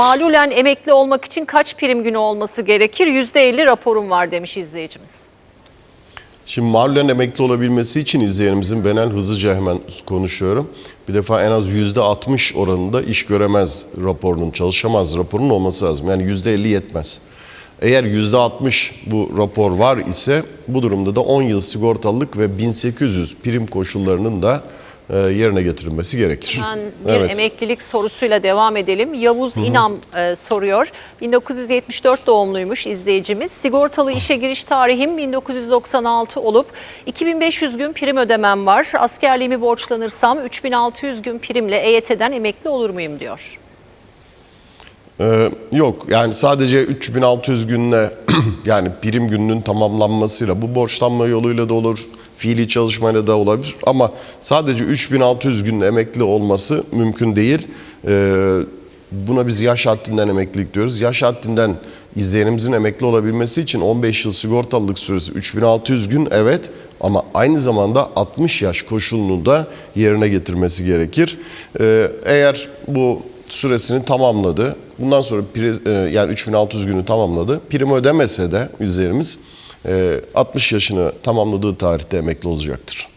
Malulen emekli olmak için kaç prim günü olması gerekir? %50 raporum var demiş izleyicimiz. Şimdi mahallen emekli olabilmesi için izleyenimizin ben en hızlıca hemen konuşuyorum. Bir defa en az %60 oranında iş göremez raporunun, çalışamaz raporunun olması lazım. Yani %50 yetmez. Eğer %60 bu rapor var ise bu durumda da 10 yıl sigortalılık ve 1800 prim koşullarının da yerine getirilmesi gerekir. Ben bir emeklilik sorusuyla devam edelim. Yavuz İnam e, soruyor. 1974 doğumluymuş izleyicimiz. Sigortalı işe giriş tarihim 1996 olup 2500 gün prim ödemem var. Askerliğimi borçlanırsam 3600 gün primle EYT'den emekli olur muyum diyor. Ee, yok yani sadece 3600 günle yani prim gününün tamamlanmasıyla bu borçlanma yoluyla da olur, fiili çalışmayla da olabilir ama sadece 3600 gün emekli olması mümkün değil. Ee, buna biz yaş haddinden emeklilik diyoruz. Yaş haddinden izleyenimizin emekli olabilmesi için 15 yıl sigortalılık süresi 3600 gün evet ama aynı zamanda 60 yaş koşulunu da yerine getirmesi gerekir. Ee, eğer bu süresini tamamladı. Bundan sonra e, yani 3600 günü tamamladı. Prim ödemese de üzerimiz 60 yaşını tamamladığı tarihte emekli olacaktır.